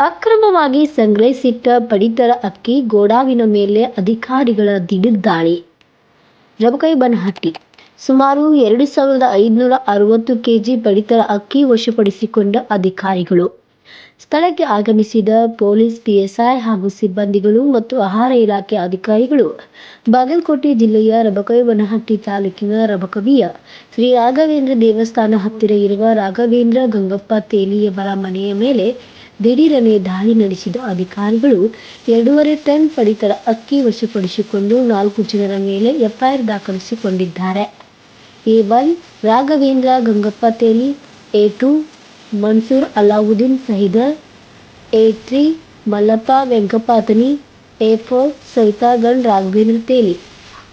ಅಕ್ರಮವಾಗಿ ಸಂಗ್ರಹಿಸಿಟ್ಟ ಪಡಿತರ ಅಕ್ಕಿ ಗೋಡಾವಿನ ಮೇಲೆ ಅಧಿಕಾರಿಗಳ ದಿಢೀರ್ ದಾಳಿ. ರಬಕೈಬನಹಟ್ಟಿ ಸುಮಾರು ಎರಡು ಸಾವಿರದ ಐದುನೂರ ಅರವತ್ತು ಕೆಜಿ ಪಡಿತರ ಅಕ್ಕಿ ವಶಪಡಿಸಿಕೊಂಡ ಅಧಿಕಾರಿಗಳು. ಸ್ಥಳಕ್ಕೆ ಆಗಮಿಸಿದ ಪೊಲೀಸ್, ಪಿಎಸ್ಐ ಹಾಗೂ ಸಿಬ್ಬಂದಿಗಳು ಮತ್ತು ಆಹಾರ ಇಲಾಖೆ ಅಧಿಕಾರಿಗಳು ಬಾಗಲಕೋಟೆ ಜಿಲ್ಲೆಯ ರಬಕೈಬನಹಟ್ಟಿ ತಾಲೂಕಿನ ರಬಕವಿಯ ಶ್ರೀ ರಾಘವೇಂದ್ರ ದೇವಸ್ಥಾನ ಹತ್ತಿರ ಇರುವ ರಾಘವೇಂದ್ರ ಗಂಗಪ್ಪ ತೇಲಿಯವರ ಮನೆಯ ಮೇಲೆ ದಿಢೀರನೆ ದಾಳಿ ನಡೆಸಿದ ಅಧಿಕಾರಿಗಳು ಎರಡೂವರೆ ಟನ್ ಪಡಿತರ ಅಕ್ಕಿ ವಶಪಡಿಸಿಕೊಂಡು ನಾಲ್ಕು ಜನರ ಮೇಲೆ ಎಫ್ಐಆರ್ ದಾಖಲಿಸಿಕೊಂಡಿದ್ದಾರೆ. A one Raghavendra Gangappa Teli, A two, Mansoor Alauddin Sahidar A three, Mallappa Venkapatani, A four Savitagan Raghavendra Teli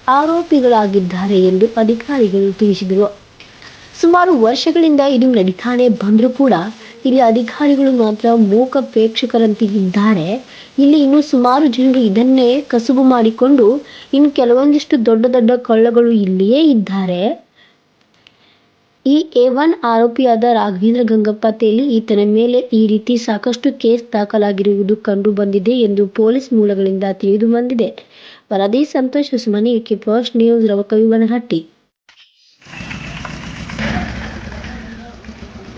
ಆರೋಪಿಗಳಾಗಿದ್ದಾರೆ ಎಂದು ಅಧಿಕಾರಿಗಳು ತಿಳಿಸಿದರು. ಸುಮಾರು ವರ್ಷಗಳಿಂದ ಇದು ನಡೀತಾನೆ ಬಂದರೂ ಕೂಡ ಇಲ್ಲಿ ಅಧಿಕಾರಿಗಳು ಮಾತ್ರ ಮೂಕ ಪ್ರೇಕ್ಷಕರಂತೆ ಇದ್ದಾರೆ ಇಲ್ಲಿ ಇನ್ನು ಸುಮಾರು ಜನರು ಇದನ್ನೇ ಕಸುಬು ಮಾಡಿಕೊಂಡು ಇನ್ನು ಕೆಲವೊಂದಿಷ್ಟು ದೊಡ್ಡ ದೊಡ್ಡ ಕಳ್ಳಗಳು ಇಲ್ಲಿಯೇ ಇದ್ದಾರೆ. ಈ ಎ ಒನ್ ಆರೋಪಿಯಾದ ರಾಘವೇಂದ್ರ ಗಂಗಪ್ಪ ತೇಲಿ ಈತನ ಮೇಲೆ ಈ ರೀತಿ ಸಾಕಷ್ಟು ಕೇಸ್ ದಾಖಲಾಗಿರುವುದು ಕಂಡು ಬಂದಿದೆ ಎಂದು ಪೊಲೀಸ್ ಮೂಲಗಳಿಂದ ತಿಳಿದು ಬಂದಿದೆ. ವರದಿ Santosh Sumani K post news Rabkavi Banhatti ಏ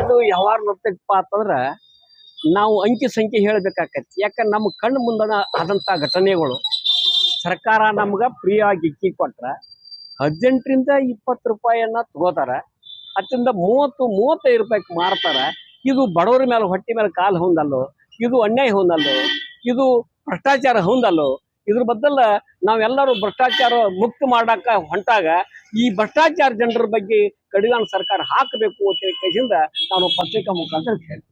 ಇದು ಯಾವಾಗ ನೋಡ್ತೈತಪ್ಪ ಅಂತಂದ್ರ ನಾವು ಅಂಕಿ ಸಂಖ್ಯೆ ಹೇಳಬೇಕಾಕತಿ ಯಾಕಂದ್ರೆ ನಮ್ಮ ಕಣ್ಣು ಮುಂದನ ಆದಂಥ ಘಟನೆಗಳು ಸರ್ಕಾರ ನಮ್ಗೆ ಫ್ರೀ ಆಗಿ ಇಕ್ಕಿ ಕೊಟ್ರ ಹದಿನೆಂಟರಿಂದ ಇಪ್ಪತ್ತು ರೂಪಾಯಿಯನ್ನ ತಗೋತಾರ ಅದರಿಂದ ಮೂವತ್ತು, ಮೂವತ್ತೈದು ರೂಪಾಯಿಗೆ ಮಾರ್ತಾರ. ಇದು ಬಡವರ ಮೇಲೆ ಹೊಟ್ಟೆ ಮೇಲೆ ಕಾಲು ಹೊಂದಲ್ಲೋ, ಇದು ಅನ್ಯಾಯ ಹೊಂದಲ್ಲೋ, ಇದು ಭ್ರಷ್ಟಾಚಾರ ಹೊಂದಲ್ಲೋ ಇದ್ರ ಬದಲ ನಾವೆಲ್ಲರೂ ಭ್ರಷ್ಟಾಚಾರ ಮುಕ್ತ ಮಾಡಾಕ ಹೊಂಟಾಗ ಈ ಭ್ರಷ್ಟಾಚಾರ ಜನರ ಬಗ್ಗೆ ಕಡಿವಾಣ ಸರ್ಕಾರ ಹಾಕಬೇಕು ಅಂತ ಹೇಳಿ ನಾನು ಪತ್ರಿಕಾ ಮುಖಾಂತರ ಹೇಳಿ